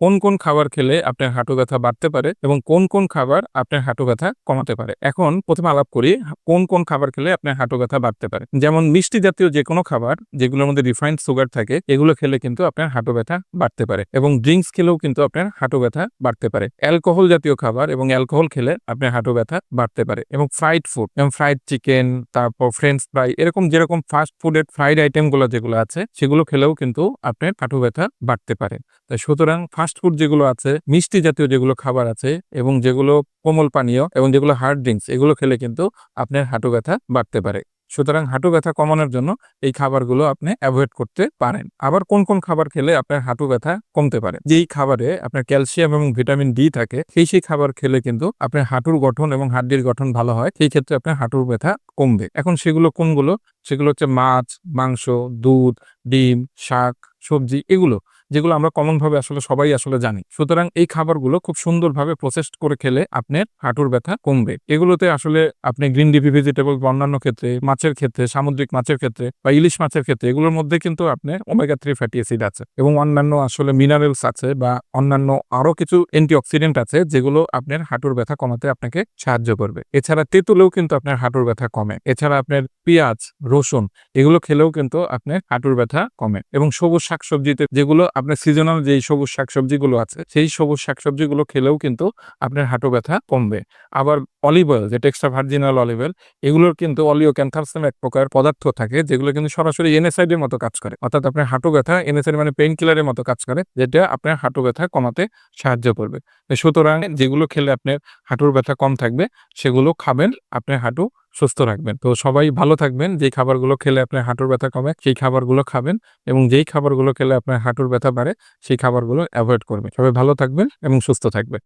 কোন কোন খাবার খেলে আপনার হাঁটু ব্যথা বাড়তে পারে এবং কোন কোন খাবার আপনার হাঁটু ব্যথা কমাতে পারে? এখন প্রথমে আলাপ করি, কোন কোন খাবার খেলে আপনার হাঁটু ব্যথা বাড়তে পারে? যেমন মিষ্টি জাতীয় যে কোনো খাবার, যেগুলোর মধ্যে রিফাইন্ড সুগার থাকে, এগুলো খেলে কিন্তু আপনার হাঁটু ব্যথা বাড়তে পারে এবং ড্রিঙ্কস খেলেও কিন্তু আপনার হাঁটু ব্যথা বাড়তে পারে। অ্যালকোহল জাতীয় খাবার এবং অ্যালকোহল খেলে আপনার হাঁটু ব্যথা বাড়তে পারে এবং ফ্রাইড ফুড যেমন ফ্রাইড চিকেন তারপর ফ্রেঞ্চ ফ্রাই এরকম যেরকম ফাস্ট ফুডের ফ্রাইড আইটেমগুলো যেগুলো আছে, সেগুলো খেলেও কিন্তু আপনার হাঁটু ব্যথা বাড়তে পারে। তাই সুতরাং ফাস্ট ফুড যেগুলো আছে, মিষ্টি জাতীয় যেগুলো খাবার আছে এবং যেগুলো কোমল পানীয় এবং যেগুলো হার্ড ড্রিঙ্কস এগুলো খেলে কিন্তু আপনার হাঁটু ব্যথা বাড়তে পারে। সুতরাং হাঁটু ব্যথা কমানোর জন্য এই খাবারগুলো আপনি অ্যাভয়েড করতে পারেন। আবার কোন কোন খাবার খেলে আপনার হাঁটু ব্যথা কমতে পারে? যেই খাবারে আপনার ক্যালসিয়াম এবং ভিটামিন ডি থাকে, সেই সেই খাবার খেলে কিন্তু আপনার হাঁটুর গঠন এবং হাড্ডির গঠন ভালো হয়, সেই ক্ষেত্রে আপনার হাঁটুর ব্যথা কমবে। এখন সেগুলো কোনগুলো? সেগুলো হচ্ছে মাছ, মাংস, দুধ, ডিম, শাক, সবজি, এগুলো যেগুলো আমরা কমনভাবে আসলে সবাই আসলে জানি। সুতরাং এই খাবারগুলো খুব সুন্দরভাবে প্রসেসড করে খেলে আপনার হাঁটুর ব্যথা কমবে। এগুলোতে আসলে আপনি গ্রিন ডিপি ভেজিটেবল বা অন্যান্য ক্ষেত্রে মাছের ক্ষেত্রে, সামুদ্রিক মাছের ক্ষেত্রে বা ইলিশ মাছের ক্ষেত্রে, এগুলোর মধ্যে কিন্তু আপনার ওমেগা থ্রি ফ্যাটি অ্যাসিড আছে এবং অন্যান্য আসলে মিনারেলস আছে বা অন্যান্য আরও কিছু অ্যান্টিঅক্সিডেন্ট আছে যেগুলো আপনার হাঁটুর ব্যথা কমাতে আপনাকে সাহায্য করবে। এছাড়া তেঁতুলেও কিন্তু আপনার হাঁটুর ব্যথা কমে। এছাড়া আপনার পেঁয়াজ, রসুন, এগুলো খেলেও কিন্তু আপনার হাঁটুর ব্যথা কমে এবং সবুজ শাকসবজিতে যেগুলো আপনার সিজনাল যেই সবুজ শাকসবজিগুলো আছে, সেই সবুজ শাকসবজিগুলো খেলেও কিন্তু আপনার হাঁটু ব্যথা কমবে। আবার অলিভ অয়েল যেটা এক্সট্রা ভার্জিনাল অলিভ অয়েল এগুলোর কিন্তু অলিও ক্যান্থারসেম এক প্রকার পদার্থ থাকে, যেগুলো কিন্তু সরাসরি এনএসআইড এর মতো কাজ করে। অর্থাৎ আপনার হাঁটু ব্যথা এনএসআইড মানে পেইন কিলারের মতো কাজ করে, যেটা আপনার হাঁটু ব্যথা কমাতে সাহায্য করবে। সুতরাং যেগুলো খেলে আপনার হাঁটুর ব্যথা কম থাকবে, সেগুলো খাবেন, আপনার হাঁটু সুস্থ রাখবেন। তো সবাই ভালো থাকবেন, যেই খাবারগুলো খেলে আপনার হাঁটুর ব্যথা কমে, সেই খাবারগুলো খাবেন এবং যেই খাবারগুলো খেলে আপনার হাঁটুর ব্যথা বাড়ে, সেই খাবারগুলো অ্যাভয়েড করবেন। সবাই ভালো থাকবেন এবং সুস্থ থাকবেন।